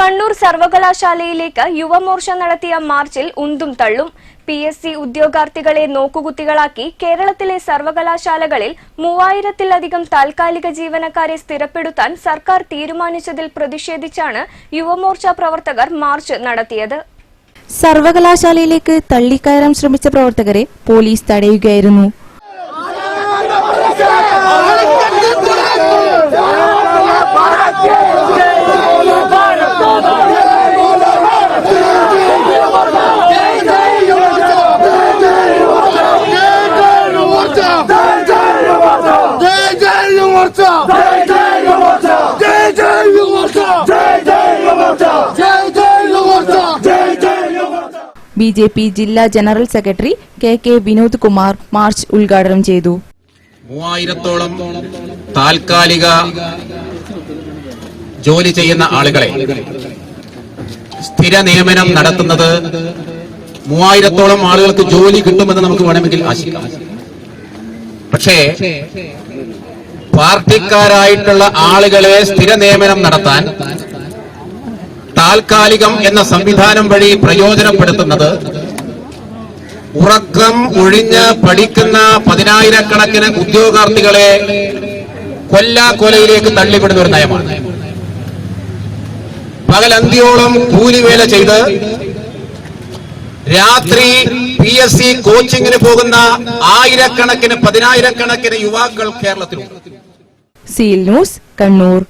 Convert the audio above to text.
കണ്ണൂർ സർവകലാശാലയിലേക്ക് യുവമോർച്ച നടത്തിയ മാർച്ചിൽ ഉന്തും തള്ളും. പി എസ് സി ഉദ്യോഗാർത്ഥികളെ നോക്കുകുത്തികളാക്കി കേരളത്തിലെ സർവകലാശാലകളിൽ മൂവായിരത്തിലധികം താൽക്കാലിക ജീവനക്കാരെ സ്ഥിരപ്പെടുത്താൻ സർക്കാർ തീരുമാനിച്ചതിൽ പ്രതിഷേധിച്ചാണ് യുവമോർച്ച പ്രവർത്തകർ മാർച്ച് നടത്തിയത്. സർവകലാശാലയിലേക്ക് തള്ളിക്കയറാൻ ശ്രമിച്ച പ്രവർത്തകരെ പോലീസ് തടയുകയായിരുന്നു. ബി ജെ പി ജില്ലാ general secretary K K Vinod Kumar march ഉദ്ഘാടനം ചെയ്തു. മൂവായിരത്തോളം താൽക്കാലിക ജോലി ചെയ്യുന്ന ആളുകളെ സ്ഥിര നിയമനം നടത്തുന്നത് മൂവായിരത്തോളം ആളുകൾക്ക് ജോലി കിട്ടുമെന്ന് നമുക്ക് വേണമെങ്കിൽ ആശിക്കാം. പക്ഷേ പാർട്ടിക്കാരായിട്ടുള്ള ആളുകളെ സ്ഥിര നിയമനം നടത്താൻ താൽക്കാലികം എന്ന സംവിധാനം വഴി പ്രയോജനപ്പെടുത്തുന്നത് ഉറക്കം ഒഴിഞ്ഞ് പഠിക്കുന്ന പതിനായിരക്കണക്കിന് ഉദ്യോഗാർത്ഥികളെ കൊല്ലാക്കൊലയിലേക്ക് തള്ളിവിടുന്ന ഒരു നയമാണ്. പകലന്തിയോളം കൂലിവേല ചെയ്ത് രാത്രി പി എസ് സി കോച്ചിങ്ങിന് പോകുന്ന ആയിരക്കണക്കിന് പതിനായിരക്കണക്കിന് യുവാക്കൾ കേരളത്തിലുണ്ട്. Seal news Kannur